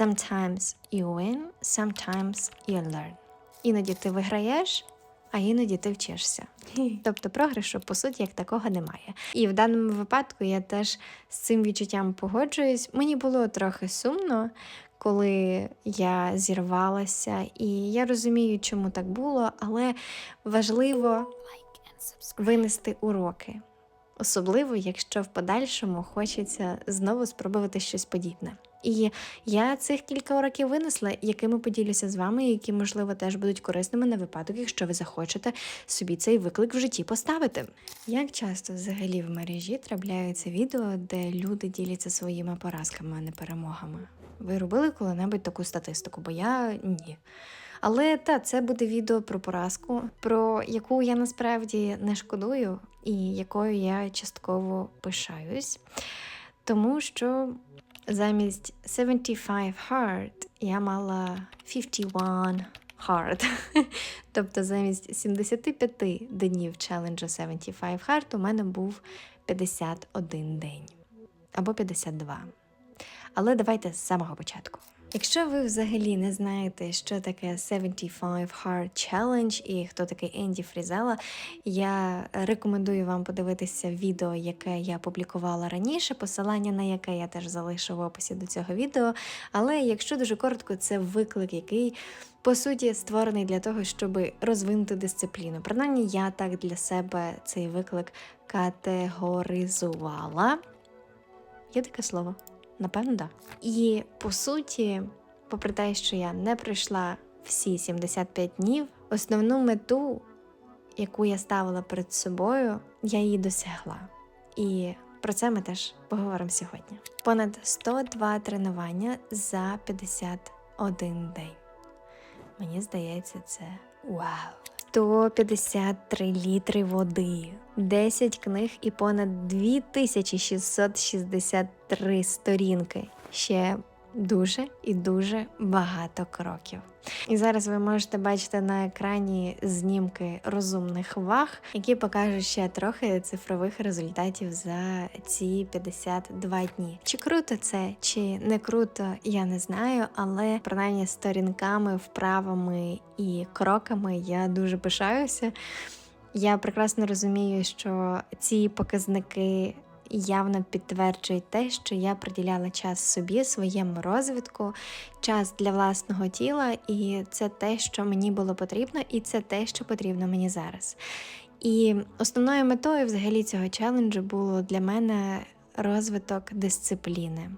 Sometimes you win, sometimes you learn. Іноді ти виграєш, а іноді ти вчишся. Тобто програшу, по суті, як такого немає. І в даному випадку я теж з цим відчуттям погоджуюсь. Мені було трохи сумно, коли я зірвалася, і я розумію, чому так було, але важливо винести уроки. Особливо, якщо в подальшому хочеться знову спробувати щось подібне. І я цих кілька уроків винесла, якими поділюся з вами, які, можливо, теж будуть корисними на випадок, якщо ви захочете собі цей виклик в житті поставити. Як часто взагалі в мережі трапляються відео, де люди діляться своїми поразками, а не перемогами? Ви робили коли-небудь таку статистику? Бо я ні. Але та це буде відео про поразку, про яку я насправді не шкодую, і якою я частково пишаюсь. Тому що замість 75 hard я мала 51 hard. тобто замість 75 днів челенджу 75 hard у мене був 51 день або 52. Але давайте з самого початку. Якщо ви взагалі не знаєте, що таке 75 Hard Challenge і хто такий Енді Фрізела, я рекомендую вам подивитися відео, яке я публікувала раніше, посилання на яке я теж залишу в описі до цього відео. Але якщо дуже коротко, це виклик, який по суті створений для того, щоб розвинути дисципліну. Принаймні, я так для себе цей виклик категоризувала. Є таке слово? Напевно, так. І по суті, попри те, що я не пройшла всі 75 днів, основну мету, яку я ставила перед собою, я її досягла. І про це ми теж поговоримо сьогодні. Понад 102 тренування за 51 день. Мені здається, це вау. 153 літри води, 10 книг і понад 2663 сторінки. Ще дуже і дуже багато кроків. І зараз ви можете бачити на екрані знімки розумних ваг, які покажуть ще трохи цифрових результатів за ці 52 дні. Чи круто це, чи не круто, я не знаю, але принаймні сторінками, вправами і кроками я дуже пишаюся. Я прекрасно розумію, що ці показники явно підтверджують те, що я приділяла час собі, своєму розвитку, час для власного тіла, і це те, що мені було потрібно, і це те, що потрібно мені зараз. І основною метою взагалі цього челенджу було для мене розвиток дисципліни.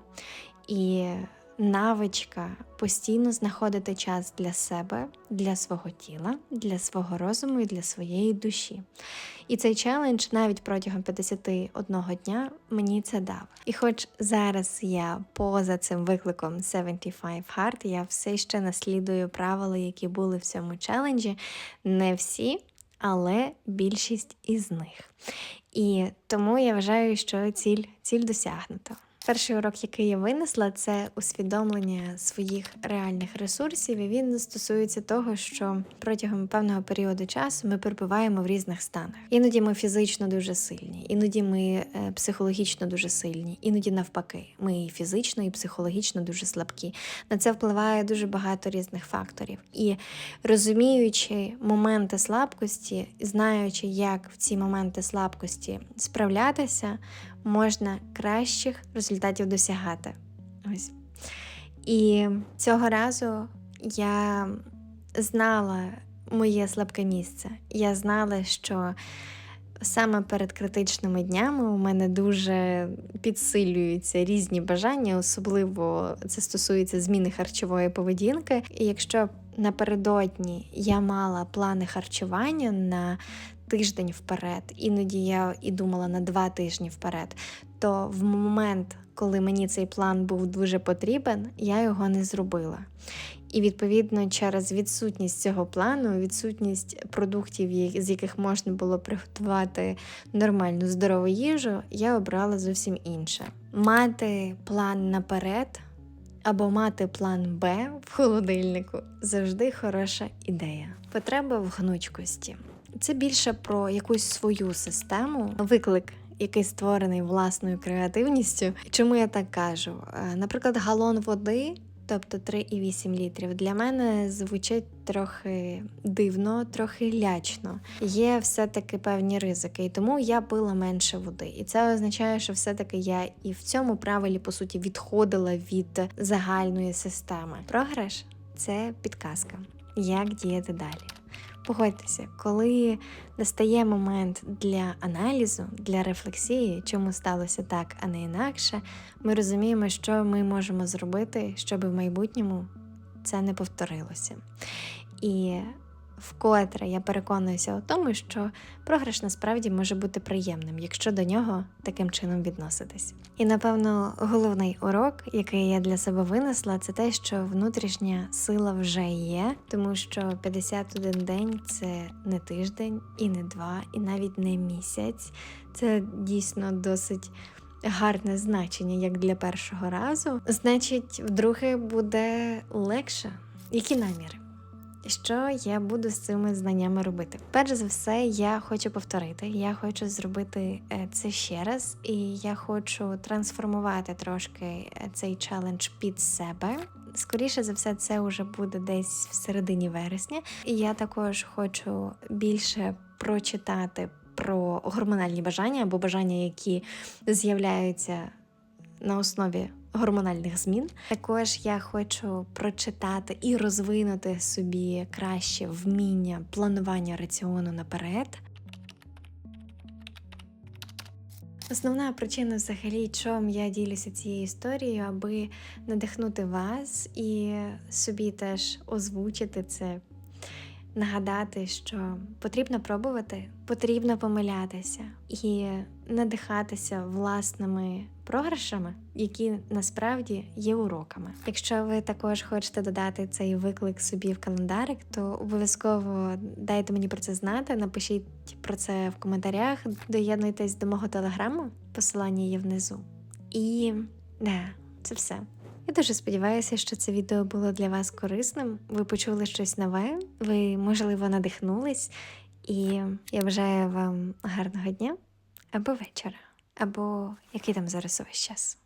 І навичка постійно знаходити час для себе, для свого тіла, для свого розуму і для своєї душі. І цей челендж навіть протягом 51 дня мені це дав. І хоч зараз я поза цим викликом 75 Hard, я все ще наслідую правила, які були в цьому челенджі, не всі. Але більшість із них. І тому я вважаю, що ціль ціль досягнута. Перший урок, який я винесла, це усвідомлення своїх реальних ресурсів. І він стосується того, що протягом певного періоду часу ми перебуваємо в різних станах. Іноді ми фізично дуже сильні, іноді ми е, психологічно дуже сильні, іноді навпаки, ми фізично, і психологічно дуже слабкі. На це впливає дуже багато різних факторів. І розуміючи моменти слабкості, знаючи, як в ці моменти слабкості справлятися можна кращих результатів досягати. Ось. І цього разу я знала моє слабке місце. Я знала, що саме перед критичними днями у мене дуже підсилюються різні бажання, особливо це стосується зміни харчової поведінки. І якщо напередодні я мала плани харчування на тиждень вперед, іноді я і думала на два тижні вперед. То в момент, коли мені цей план був дуже потрібен, я його не зробила. І відповідно через відсутність цього плану, відсутність продуктів, з яких можна було приготувати нормальну здорову їжу, я обрала зовсім інше. Мати план наперед або мати план Б в холодильнику завжди хороша ідея. Потреба в гнучкості. Це більше про якусь свою систему, виклик, який створений власною креативністю. Чому я так кажу? Е, наприклад, галон води тобто 3,8 літрів, для мене звучить трохи дивно, трохи лячно. Є все-таки певні ризики, і тому я пила менше води. І це означає, що все-таки я і в цьому правилі, по суті, відходила від загальної системи. Програш це підказка, як діяти далі. Погодьтеся, коли настає момент для аналізу, для рефлексії, чому сталося так, а не інакше, ми розуміємо, що ми можемо зробити, щоб в майбутньому це не повторилося. І вкотре я переконуюся у тому, що програш насправді може бути приємним, якщо до нього таким чином відноситись. І напевно головний урок, який я для себе винесла, це те, що внутрішня сила вже є, тому що 51 день це не тиждень, і не два, і навіть не місяць. Це дійсно досить. Гарне значення як для першого разу, значить, вдруге буде легше. Які наміри? Що я буду з цими знаннями робити? Перш за все, я хочу повторити. Я хочу зробити е, це ще раз, і я хочу трансформувати трошки е, цей челендж під себе. Скоріше за все, це вже буде десь в середині вересня. І я також хочу більше прочитати про гормональні бажання або бажання, які з'являються на основі гормональних змін. Також я хочу прочитати і розвинути собі краще вміння планування раціону наперед. Основна причина, взагалі, чому я ділюся цією історією, аби надихнути вас і собі теж озвучити це, нагадати, що потрібно пробувати, потрібно помилятися і надихатися власними програшами, які насправді є уроками. Якщо ви також хочете додати цей виклик собі в календарик, то обов'язково дайте мені про це знати. Напишіть про це в коментарях, доєднуйтесь до мого телеграму, посилання є внизу. І да, це все. Я дуже сподіваюся, що це відео було для вас корисним. Ви почули щось нове, ви, можливо, надихнулись, і я бажаю вам гарного дня або вечора, або який там зараз весь час.